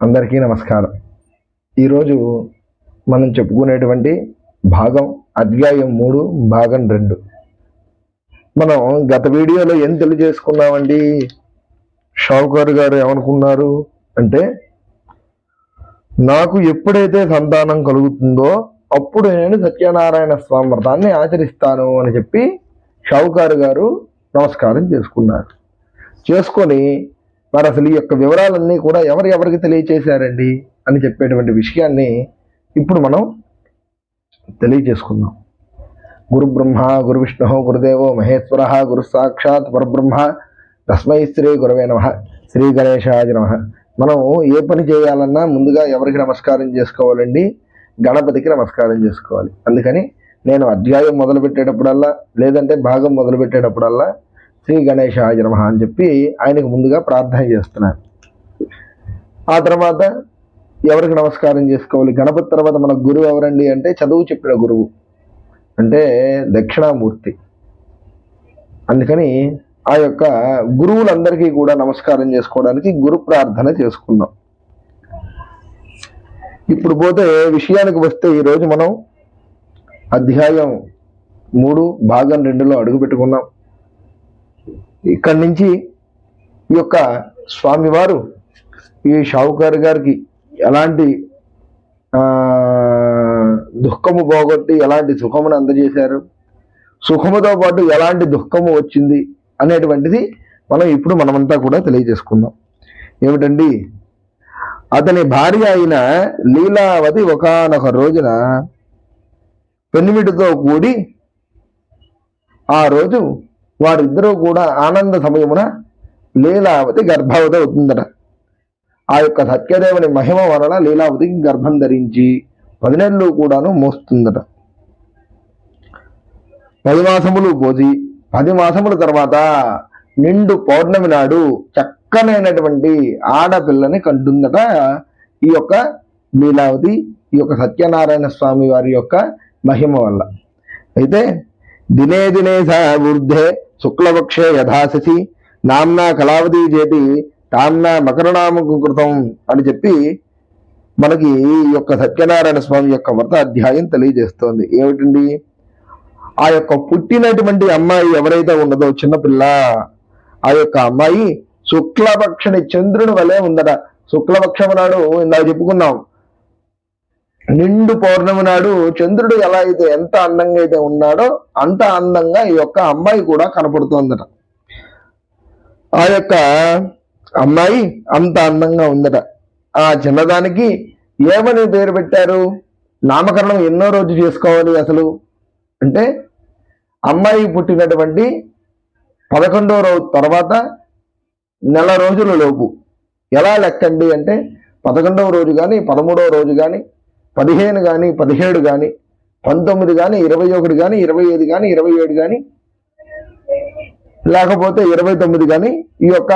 అందరికీ నమస్కారం. ఈరోజు మనం చెప్పుకునేటువంటి భాగం అధ్యాయం మూడు భాగం రెండు. మనం గత వీడియోలో ఏం తెలియజేసుకున్నామండి? షావుకారు గారు ఏమనుకున్నారు అంటే నాకు ఎప్పుడైతే సంతానం కలుగుతుందో అప్పుడు నేను సత్యనారాయణ స్వామి వ్రతాన్ని ఆచరిస్తాను అని చెప్పి షావుకారు గారు నమస్కారం చేసుకున్నారు. చేసుకొని మరి అసలు ఈ యొక్క వివరాలన్నీ కూడా ఎవరు ఎవరికి తెలియచేశారండి అని చెప్పేటువంటి విషయాన్ని ఇప్పుడు మనం తెలియచేసుకుందాం. గురు బ్రహ్మ గురు విష్ణు గురుదేవో మహేశ్వర గురు సాక్షాత్ పరబ్రహ్మ తస్మై శ్రీ గురవే నమ శ్రీ గణేశాయ నమ. మనం ఏ పని చేయాలన్నా ముందుగా ఎవరికి నమస్కారం చేసుకోవాలండి? గణపతికి నమస్కారం చేసుకోవాలి. అందుకని నేను అధ్యాయం మొదలు పెట్టేటప్పుడల్లా లేదంటే భాగం మొదలు పెట్టేటప్పుడల్లా శ్రీ గణేశాయ నమ అని చెప్పి ఆయనకు ముందుగా ప్రార్థన చేస్తున్నారు ఆ తర్వాత ఎవరికి నమస్కారం చేసుకోవాలి? గణపతి తర్వాత మన గురువు ఎవరండి అంటే చదువు చెప్పిన గురువు. అంటే దక్షిణామూర్తి. అందుకని ఆ యొక్క గురువులందరికీ కూడా నమస్కారం చేసుకోవడానికి గురు ప్రార్థన చేసుకుందాం ఇప్పుడు పోతే విషయానికి వస్తే ఈరోజు మనం అధ్యాయం మూడు భాగం రెండులో అడుగు పెట్టుకున్నాం ఇక్కడి నుంచి ఈ యొక్క స్వామివారు ఈ షావుకారు గారికి ఎలాంటి దుఃఖము పోగొట్టి ఎలాంటి సుఖమును అందజేశారు సుఖముతో పాటు ఎలాంటి దుఃఖము వచ్చింది అనేటువంటిది మనం ఇప్పుడు మనమంతా కూడా తెలియజేసుకుందాం. ఏమిటండి? అతని భార్య అయిన లీలావతి ఒకానొక రోజున పెన్నిమిటితో కూడి ఆ రోజు వారిద్దరూ కూడా ఆనంద సమయమున లీలావతి గర్భవతి అవుతుందట. ఆ యొక్క సత్యదేవుని మహిమ వలన లీలావతికి గర్భం ధరించి పదినెళ్ళు కూడాను మోస్తుందట. పది మాసములు పోసి పది మాసముల తర్వాత నిండు పౌర్ణమి నాడు చక్కనైనటువంటి ఆడపిల్లని కంటుందట ఈ యొక్క లీలావతి ఈ యొక్క సత్యనారాయణ స్వామి వారి యొక్క మహిమ వల్ల. అయితే దినే దినే స వృద్ధే శుక్లపక్షే యథాశసి నామ్నా కళావతి చేతి తామ్నా మకరనామకు కృతం అని చెప్పి మనకి ఈ యొక్క సత్యనారాయణ స్వామి యొక్క వ్రత అధ్యాయం తెలియజేస్తోంది. ఏమిటండి? ఆ యొక్క పుట్టినటువంటి అమ్మాయి ఎవరైతే ఉన్నదో చిన్నపిల్ల ఆ యొక్క అమ్మాయి శుక్లపక్షని చంద్రుని వలె ఉందట. శుక్లపక్షం నాడు ఇందాక చెప్పుకున్నాం నిండు పౌర్ణమి నాడు చంద్రుడు ఎలా అయితే ఎంత అందంగా అయితే ఉన్నాడో అంత అందంగా ఈ యొక్క అమ్మాయి కూడా కనపడుతోందట. ఆ యొక్క అమ్మాయి అంత అందంగా ఉందట. ఆ చిన్నదానికి ఏమని పేరు పెట్టారు? నామకరణం ఎన్నో రోజు చేసుకోవాలి అసలు? అంటే అమ్మాయి పుట్టినటువంటి పదకొండవ రోజు తర్వాత నెల రోజుల లోపు. ఎలా లెక్కండి అంటే పదకొండవ రోజు కానీ పదమూడవ రోజు కానీ పదిహేను కానీ పదిహేడు కానీ పంతొమ్మిది కానీ ఇరవై ఒకటి కానీ ఇరవై ఐదు కానీ ఇరవై ఏడు కానీ లేకపోతే ఇరవై తొమ్మిది కానీ ఈ యొక్క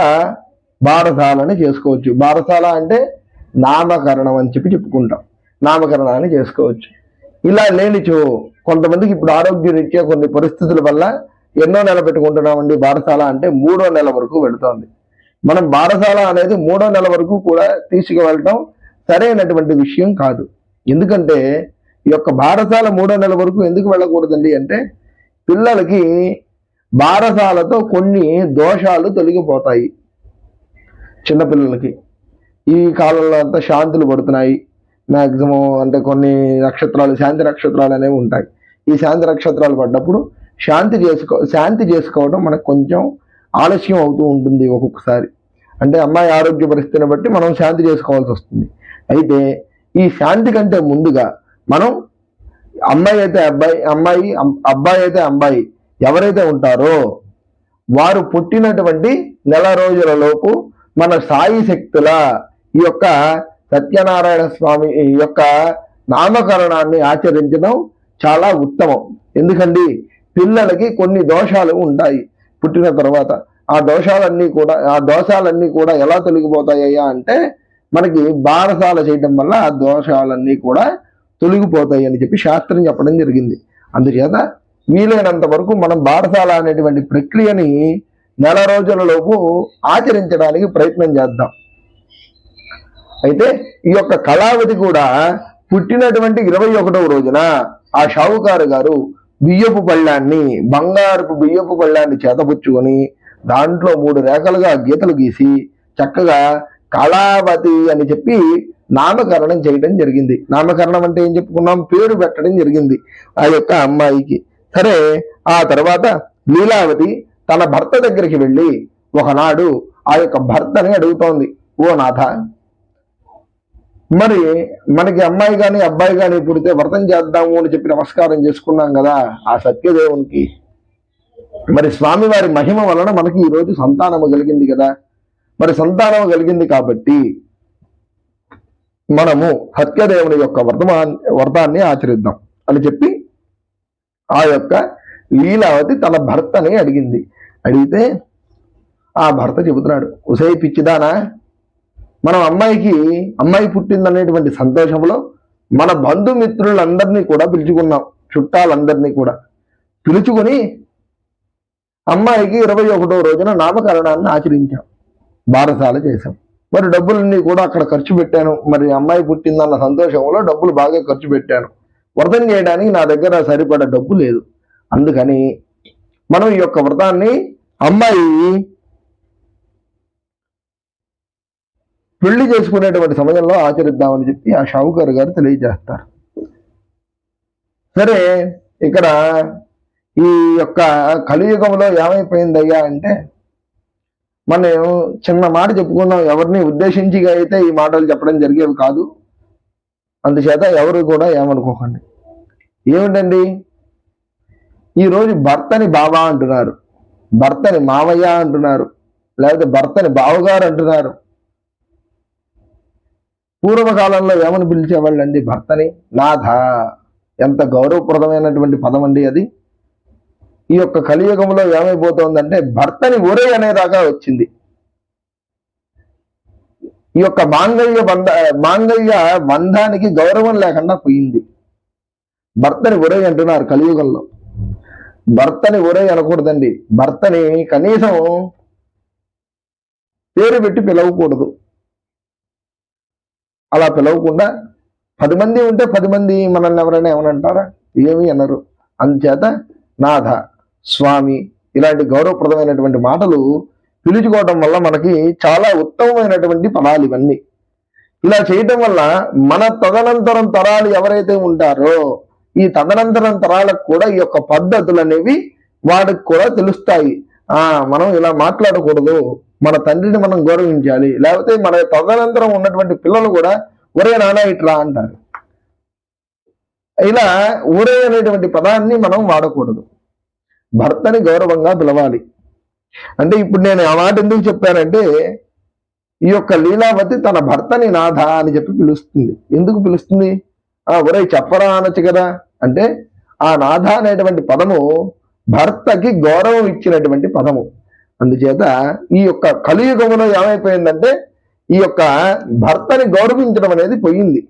బారసాలని చేసుకోవచ్చు. బారసాల అంటే నామకరణం అని చెప్పి చెప్పుకుంటాం. నామకరణాన్ని చేసుకోవచ్చు. ఇలా లేనిచో కొంతమందికి ఇప్పుడు ఆరోగ్య రీత్యా కొన్ని పరిస్థితుల వల్ల ఎన్నో నెల పెట్టుకుంటున్నామండి బారసాల అంటే మూడో నెల వరకు పెడుతోంది మనం బారసాల అనేది మూడో నెల వరకు కూడా తీసుకువెళ్ళటం సరైనటువంటి విషయం కాదు. ఎందుకంటే ఈ యొక్క బారసాల మూడో నెల వరకు ఎందుకు వెళ్ళకూడదండి అంటే పిల్లలకి బారసాలతో కొన్ని దోషాలు తొలగిపోతాయి చిన్నపిల్లలకి. ఈ కాలంలో అంతా శాంతులు పడుతున్నాయి. మ్యాక్సిమం అంటే కొన్ని నక్షత్రాలు శాంతి నక్షత్రాలు అనేవి ఉంటాయి. ఈ శాంతి నక్షత్రాలు పడ్డప్పుడు శాంతి చేసుకో శాంతి చేసుకోవడం మనకు కొంచెం ఆలస్యం అవుతూ ఉంటుంది ఒక్కొక్కసారి. అంటే అమ్మాయి ఆరోగ్య పరిస్థితిని బట్టి మనం శాంతి చేసుకోవాల్సి వస్తుంది. అయితే ఈ శాంతి కంటే ముందుగా మనం అమ్మాయి అయితే అబ్బాయి అమ్మాయి అబ్బాయి అయితే అమ్మాయి ఎవరైతే ఉంటారో వారు పుట్టినటువంటి నెల రోజులలోపు మన సాయి శక్తుల ఈ యొక్క సత్యనారాయణ స్వామి ఈ యొక్క నామకరణాన్ని ఆచరించడం చాలా ఉత్తమం. ఎందుకండి? పిల్లలకి కొన్ని దోషాలు ఉంటాయి పుట్టిన తర్వాత. ఆ దోషాలన్నీ కూడా ఆ దోషాలన్నీ కూడా ఎలా తొలగిపోతాయ్యా అంటే మనకి బారసాల చేయడం వల్ల ఆ దోషాలన్నీ కూడా తొలగిపోతాయి అని చెప్పి శాస్త్రం చెప్పడం జరిగింది. అందుచేత వీలైనంత వరకు మనం బారసాల అనేటువంటి ప్రక్రియని నెల రోజులలోపు ఆచరించడానికి ప్రయత్నం చేద్దాం. అయితే ఈ యొక్క కళావతి కూడా పుట్టినటువంటి ఇరవై ఒకటవ రోజున ఆ షావుకారు గారు బియ్యపు పళ్ళాన్ని బంగారపు బియ్యపు పళ్ళాన్ని చేతపుచ్చుకొని దాంట్లో మూడు రేఖలుగా గీతలు గీసి చక్కగా కళావతి అని చెప్పి నామకరణం చేయడం జరిగింది. నామకరణం అంటే ఏం చెప్పుకున్నాం? పేరు పెట్టడం జరిగింది ఆ యొక్క అమ్మాయికి. సరే ఆ తర్వాత లీలావతి తన భర్త దగ్గరికి వెళ్ళి ఒకనాడు ఆ యొక్క భర్తని అడుగుతోంది ఓ నాథ మరి మనకి అమ్మాయి కానీ అబ్బాయి కానీ పుడితే వ్రతం చేద్దాము అని చెప్పి నమస్కారం చేసుకున్నాం కదా ఆ సత్యదేవునికి. మరి స్వామివారి మహిమ వలన మనకి ఈరోజు సంతానము కలిగింది కదా. మరి సంతానం కలిగింది కాబట్టి మనము హత్యదేవుని యొక్క వ్రతమా వ్రతాన్ని ఆచరిద్దాం అని చెప్పి ఆ యొక్క లీలావతి తన భర్తని అడిగింది. అడిగితే ఆ భర్త చెబుతున్నాడు ఉసే పిచ్చిదానా మనం అమ్మాయికి అమ్మాయి పుట్టిందనేటువంటి సంతోషంలో మన బంధుమిత్రులందరినీ కూడా పిలుచుకున్నాం చుట్టాలందరినీ కూడా. పిలుచుకుని అమ్మాయికి ఇరవై ఒకటో రోజున నామకరణాన్ని ఆచరించాం. బారసాల చేశాం. మరి డబ్బులన్నీ కూడా అక్కడ ఖర్చు పెట్టాను. మరి అమ్మాయి పుట్టిందన్న సంతోషంలో డబ్బులు బాగా ఖర్చు పెట్టాను. వ్రతం చేయడానికి నా దగ్గర సరిపడ డబ్బు లేదు. అందుకని మనం ఈ యొక్క వ్రతాన్ని అమ్మాయి పెళ్ళి చేసుకునేటువంటి సమయంలో ఆచరిద్దామని చెప్పి ఆ షావుకారు గారు తెలియజేస్తారు. సరే ఇక్కడ ఈ యొక్క కలియుగంలో ఏమైపోయిందయ్యా అంటే మనం చిన్న మాట చెప్పుకున్నాం ఎవరిని ఉద్దేశించి అయితే ఈ మాటలు చెప్పడం జరిగేవి కాదు. అందుచేత ఎవరు కూడా ఏమనుకోకండి. ఏమిటండి? ఈరోజు భర్తని బాబా అంటున్నారు భర్తని మావయ్య అంటున్నారు లేకపోతే భర్తని బావగారు అంటున్నారు. పూర్వకాలంలో ఏమని పిలిచేవాళ్ళండి భర్తని? నాథ. ఎంత గౌరవప్రదమైనటువంటి పదం అండి అది. ఈ యొక్క కలియుగంలో ఏమైపోతుందంటే భర్తని ఒరే అనేదాకా వచ్చింది. ఈ యొక్క మాంగళ్య బంధ మాంగళ్య బంధానికి గౌరవం లేకుండా పోయింది. భర్తని ఒరే అంటున్నారు కలియుగంలో. భర్తని ఒరే అనకూడదండి. భర్తని కనీసం పేరు పెట్టి పిలవకూడదు. అలా పిలవకుండా పది మంది ఉంటే పది మంది మనల్ని ఎవరైనా ఏమనంటారా? ఏమీ అనరు. అందుచేత నాథ స్వామి ఇలాంటి గౌరవప్రదమైనటువంటి మాటలు పిలుచుకోవటం వల్ల మనకి చాలా ఉత్తమమైనటువంటి పదాలు ఇవన్నీ. ఇలా చేయటం వల్ల మన తదనంతరం తరాలు ఎవరైతే ఉంటారో ఈ తదనంతరం తరాలకు కూడా ఈ యొక్క పద్ధతులు అనేవి వాడికి కూడా తెలుస్తాయి. ఆ మనం ఇలా మాట్లాడకూడదు. మన తండ్రిని మనం గౌరవించాలి. లేకపోతే మన తదనంతరం ఉన్నటువంటి పిల్లలు కూడా ఒరే నాన్న ఇట్లా అంటారు. ఇలా ఒరే అనేటువంటి పదాన్ని మనం వాడకూడదు. భర్తని గౌరవంగా పిలవాలి. అంటే ఇప్పుడు నేను ఆ మాట ఎందుకు చెప్పానంటే ఈ యొక్క లీలావతి తన భర్తని నాథ అని చెప్పి పిలుస్తుంది. ఎందుకు పిలుస్తుంది? ఆ ఒరే చెప్పరా అనొచ్చు కదా. అంటే ఆ నాథ అనేటువంటి పదము భర్తకి గౌరవం ఇచ్చినటువంటి పదము. అందుచేత ఈ యొక్క కలియుగములో ఏమైపోయిందంటే ఈ యొక్క భర్తని గౌరవించడం అనేది పోయింది.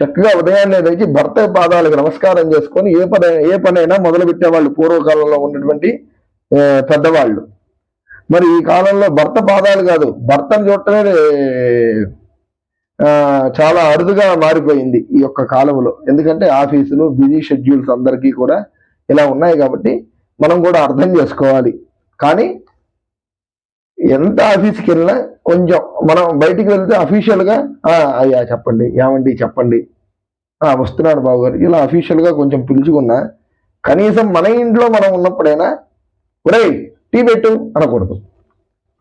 చక్కగా ఉదయాన్నే లేచి భర్త పాదాలకు నమస్కారం చేసుకొని ఏ పని ఏ పనైనా మొదలు పెట్టేవాళ్ళు పూర్వకాలంలో ఉన్నటువంటి పెద్దవాళ్ళు. మరి ఈ కాలంలో భర్త పాదాలు కాదు భర్తను చూడటమే చాలా అరుదుగా మారిపోయింది ఈ యొక్క కాలంలో. ఎందుకంటే ఆఫీసులు బిజీ షెడ్యూల్స్ అందరికీ కూడా ఇలా ఉన్నాయి కాబట్టి మనం కూడా అర్థం చేసుకోవాలి. కానీ ఎంత ఆఫీస్కి వెళ్ళినా కొంచెం మనం బయటికి వెళ్తే అఫీషియల్గా అయ్యా చెప్పండి ఏమండి చెప్పండి వస్తున్నాడు బాబుగారు బాబు గారు. ఇలా అఫీషియల్గా కొంచెం పిలుచుకున్నా కనీసం మన ఇంట్లో మనం ఉన్నప్పుడైనా ఒరేయ్ టీ పెట్టు అనకూడదు.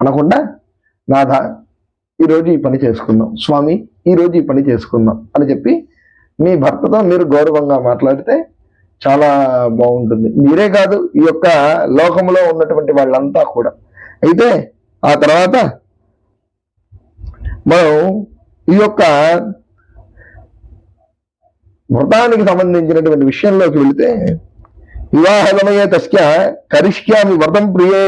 అనకుండా నాథ ఈరోజు ఈ పని చేసుకుందాం. స్వామి ఈరోజు ఈ పని చేసుకుందాం అని చెప్పి మీ భర్తతో మీరు గౌరవంగా మాట్లాడితే చాలా బాగుంటుంది. మీరే కాదు ఈ యొక్క లోకంలో ఉన్నటువంటి వాళ్ళంతా కూడా. అయితే ఆ తర్వాత మనం ఈ యొక్క వ్రతానికి సంబంధించినటువంటి విషయంలోకి వెళితే వివాహమయ తస్య కరిష్యామి వ్రతం ప్రియే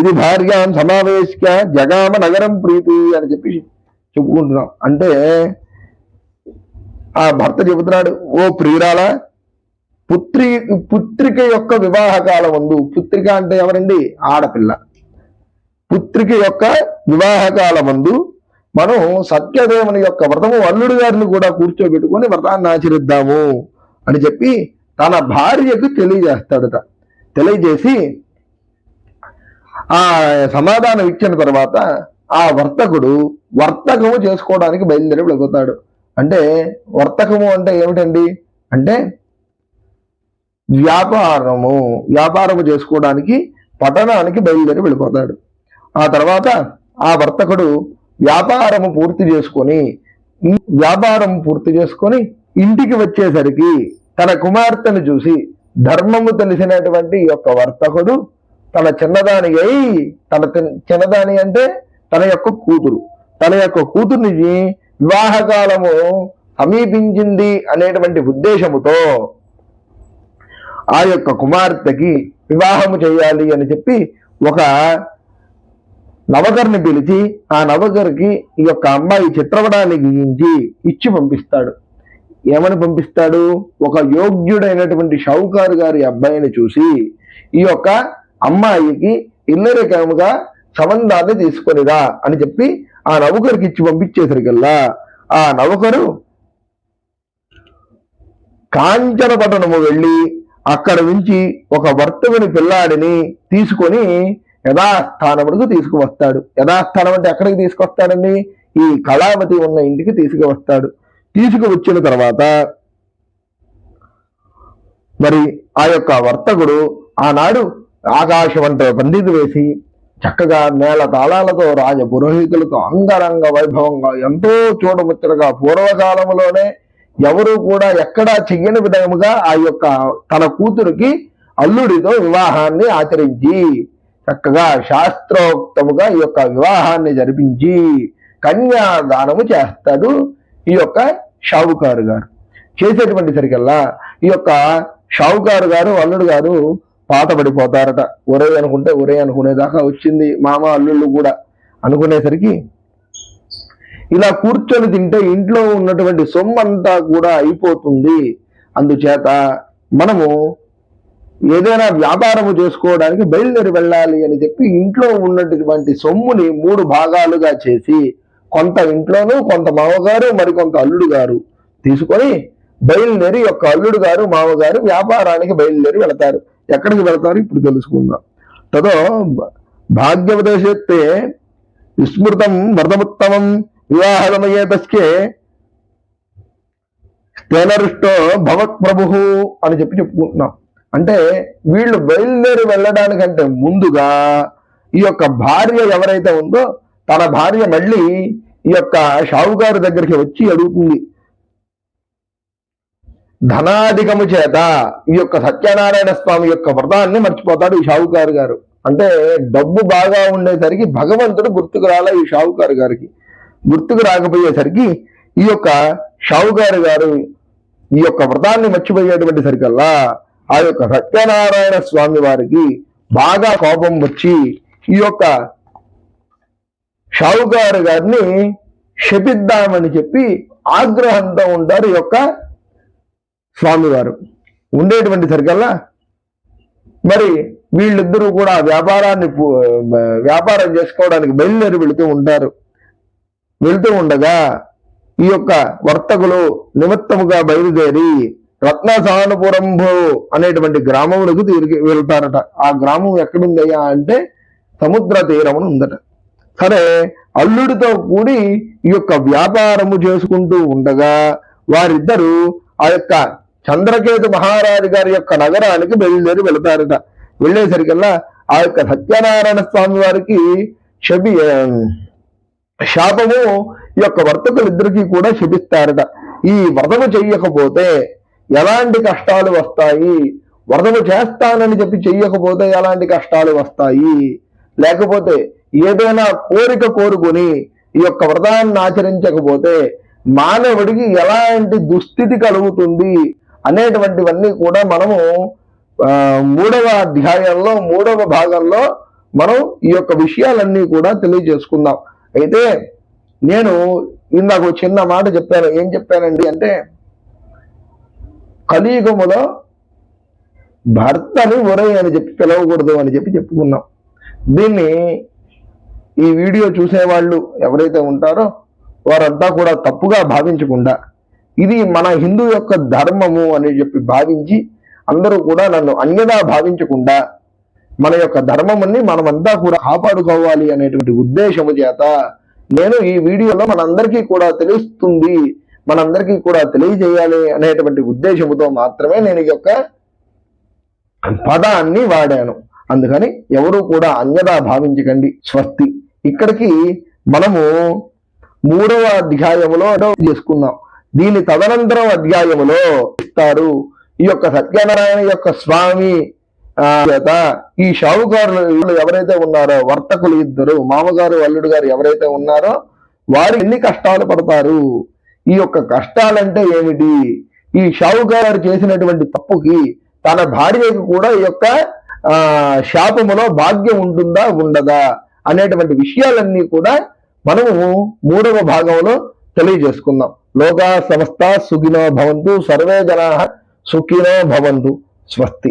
ఇది భార్యాం సమావేశ్య జగామ నగరం ప్రీతి అని చెప్పి చెప్పుకుంటున్నాం. అంటే ఆ భర్త చెబుతున్నాడు ఓ ప్రియురాల పుత్రి పుత్రిక యొక్క వివాహ కాలం ముందు పుత్రిక అంటే ఎవరండి? ఆడపిల్ల. పుత్రిక యొక్క వివాహ కాలం మనం సత్యదేవుని యొక్క వ్రతము అల్లుడు గారిని కూడా కూర్చోబెట్టుకొని వ్రతాన్ని ఆచరిద్దాము అని చెప్పి తన భార్యకు తెలియజేస్తాడట. తెలియజేసి ఆ సమాధానం ఇచ్చిన తర్వాత ఆ వర్తకుడు వర్తకము చేసుకోవడానికి బయలుదేరి వెళ్ళిపోతాడు. అంటే వర్తకము అంటే ఏమిటండి? అంటే వ్యాపారము వ్యాపారము చేసుకోవడానికి పట్టణానికి బయలుదేరి వెళ్ళిపోతాడు. ఆ తర్వాత ఆ వర్తకుడు వ్యాపారము పూర్తి చేసుకొని వ్యాపారం పూర్తి చేసుకొని ఇంటికి వచ్చేసరికి తన కుమార్తెను చూసి ధర్మము తెలిసినటువంటి యొక్క వర్తకుడు తన చిన్నదాని అయి తన చిన్నదాని అంటే తన యొక్క కూతురు. తన యొక్క కూతుర్ని వివాహకాలము సమీపించింది అనేటువంటి ఉద్దేశముతో ఆ యొక్క కుమార్తెకి వివాహము చేయాలి అని చెప్పి ఒక నవగర్ని పిలిచి ఆ నవకరికి ఈ యొక్క అమ్మాయి చిత్రపటాన్ని గీయించి ఇచ్చి పంపిస్తాడు. ఏమని పంపిస్తాడు? ఒక యోగ్యుడైనటువంటి షౌకారు గారి అబ్బాయిని చూసి ఈ యొక్క అమ్మాయికి ఇల్లరికముగా సంబంధాన్ని తీసుకొనిరా అని చెప్పి ఆ నవకరికి ఇచ్చి పంపించేసరికల్లా ఆ నవకరు కాంచన పట్టణము వెళ్ళి అక్కడ నుంచి ఒక వర్తవుని పిల్లాడిని తీసుకొని యథాస్థానములకు తీసుకువస్తాడు. యథాస్థానం అంటే ఎక్కడికి తీసుకొస్తాడండి? ఈ కళావతి ఉన్న ఇంటికి తీసుకువస్తాడు. తీసుకువచ్చిన తర్వాత మరి ఆ యొక్క వర్తకుడు ఆనాడు ఆకాశవంట పండితు వేసి చక్కగా నేల తాళాలతో రాజ పురోహితులతో అంగరంగ వైభవంగా ఎంతో చూడముచ్చటగా పూర్వకాలంలోనే ఎవరు కూడా ఎక్కడా చెయ్యని విధముగా ఆ యొక్క తన కూతురికి అల్లుడితో వివాహాన్ని ఆచరించి చక్కగా శాస్త్రోక్తముగా ఈ యొక్క వివాహాన్ని జరిపించి కన్యాదానము చేస్తాడు ఈ యొక్క షావుకారు గారు. చేసేటువంటి సరికల్లా ఈ యొక్క షావుకారు గారు అల్లుడు గారు పాతపడిపోతారట ఒరే అనుకుంటే ఒరే అనుకునేదాకా వచ్చింది మామ అల్లుళ్ళు కూడా అనుకునేసరికి ఇలా కూర్చొని తింటే ఇంట్లో ఉన్నటువంటి సొమ్మంతా కూడా అయిపోతుంది. అందుచేత మనము ఏదైనా వ్యాపారము చేసుకోవడానికి బయలుదేరి వెళ్ళాలి అని చెప్పి ఇంట్లో ఉన్నటువంటి సొమ్ముని మూడు భాగాలుగా చేసి కొంత ఇంట్లోనూ కొంత మామగారు మరికొంత అల్లుడు గారు తీసుకొని బయలుదేరి యొక్క అల్లుడు గారు మామగారు వ్యాపారానికి బయలుదేరి వెళతారు. ఎక్కడికి వెళతారు? ఇప్పుడు తెలుసుకుందాం. తదో భాగ్యవదేశత్తే విస్మృతం వ్రతముత్తమం వివాహమయ్యే తస్కే తేనరుష్టో భవత్ ప్రభు అని చెప్పి చెప్పుకుంటున్నాం. అంటే వీళ్ళు బయలుదేరి వెళ్ళడానికంటే ముందుగా ఈ యొక్క భార్య ఎవరైతే ఉందో తన భార్య మళ్ళీ ఈ యొక్క షావుకారు దగ్గరికి వచ్చి అడుగుతుంది. ధనాధికము చేత ఈ యొక్క సత్యనారాయణ స్వామి యొక్క వ్రతాన్ని మర్చిపోతాడు ఈ షావుకారు గారు. అంటే డబ్బు బాగా ఉండేసరికి భగవంతుడు గుర్తుకు రాలే ఈ షావుకారు గారికి. గుర్తుకు రాకపోయేసరికి ఈ యొక్క షావుకారు గారు ఈ యొక్క వ్రతాన్ని మర్చిపోయేటువంటి సరికల్లా ఆ యొక్క సత్యనారాయణ స్వామి వారికి బాగా కోపం వచ్చి ఈ యొక్క షావుకారు గారిని శపిద్దామని చెప్పి ఆగ్రహంతో ఉంటారు ఈ యొక్క స్వామివారు. ఉండేటువంటి సరికల్లా మరి వీళ్ళిద్దరూ కూడా వ్యాపారాన్ని వ్యాపారం చేసుకోవడానికి బయలుదేరి వెళుతూ ఉంటారు. వెళుతూ ఉండగా ఈ యొక్క వర్తకులు నిమిత్తముగా బయలుదేరి రత్నసానుపురంభు అనేటువంటి గ్రామములకు తిరిగి వెళ్తారట. ఆ గ్రామం ఎక్కడుందయ్యా అంటే సముద్ర తీరమును ఉందట. సరే అల్లుడితో కూడి ఈ యొక్క వ్యాపారము చేసుకుంటూ ఉండగా వారిద్దరూ ఆ యొక్క చంద్రకేతు మహారాజు గారి యొక్క నగరానికి బయలుదేరి వెళతారట. వెళ్ళేసరికల్లా ఆ యొక్క సత్యనారాయణ స్వామి వారికి శబి శాపము ఈ యొక్క వర్తకులిద్దరికీ కూడా శపిస్తారట ఈ వ్రతము చెయ్యకపోతే ఎలాంటి కష్టాలు వస్తాయి? వ్రతము చేస్తానని చెప్పి చెయ్యకపోతే ఎలాంటి కష్టాలు వస్తాయి? లేకపోతే ఏదైనా కోరిక కోరుకొని ఈ యొక్క వ్రతాన్ని ఆచరించకపోతే మానవుడికి ఎలాంటి దుస్థితి కలుగుతుంది? అనేటువంటివన్నీ కూడా మనము మూడవ అధ్యాయంలో మూడవ భాగంలో మనం ఈ యొక్క విషయాలన్నీ కూడా తెలియజేసుకుందాం. అయితే నేను ఇందాక చిన్న మాట చెప్పాను. ఏం చెప్పానండి అంటే కలియుగములో భర్తని ఒరే అని చెప్పి పిలవకూడదు అని చెప్పి చెప్పుకున్నాం. దీన్ని ఈ వీడియో చూసేవాళ్ళు ఎవరైతే ఉంటారో వారంతా కూడా తప్పుగా భావించకుండా ఇది మన హిందూ యొక్క ధర్మము అని చెప్పి భావించి అందరూ కూడా నన్ను అన్యదా భావించకుండా మన యొక్క ధర్మముని మనమంతా కూడా కాపాడుకోవాలి అనేటువంటి ఉద్దేశము చేత నేను ఈ వీడియోలో మనందరికీ కూడా తెలుస్తుంది మనందరికీ కూడా తెలియజేయాలి అనేటువంటి ఉద్దేశముతో మాత్రమే నేను ఈ యొక్క పదాన్ని వాడాను. అందుకని ఎవరు కూడా అన్యదా భావించకండి. స్వస్తి. ఇక్కడికి మనము మూడవ అధ్యాయములో చేసుకున్నాం దీని తదనంతరం అధ్యాయములో ఇస్తారు. ఈ యొక్క సత్యనారాయణ యొక్క స్వామి ఆ, చేత ఈ షావుకారులు ఎవరైతే ఉన్నారో వర్తకులు ఇద్దరు మామగారు అల్లుడు గారు ఎవరైతే ఉన్నారో వారు ఎన్ని కష్టాలు పడతారు? ఈ యొక్క కష్టాలంటే ఏమిటి? ఈ షావుకారు చేసినటువంటి తప్పుకి తన భార్యకు కూడా ఈ యొక్క శాపములో భాగ్యం ఉంటుందా ఉండదా అనేటువంటి విషయాలన్నీ కూడా మనము మూడవ భాగంలో తెలియజేసుకుందాం. లోకా సమస్త సుఖినో భవంతు సర్వే జనా సుఖినో భవంతు. స్వస్తి.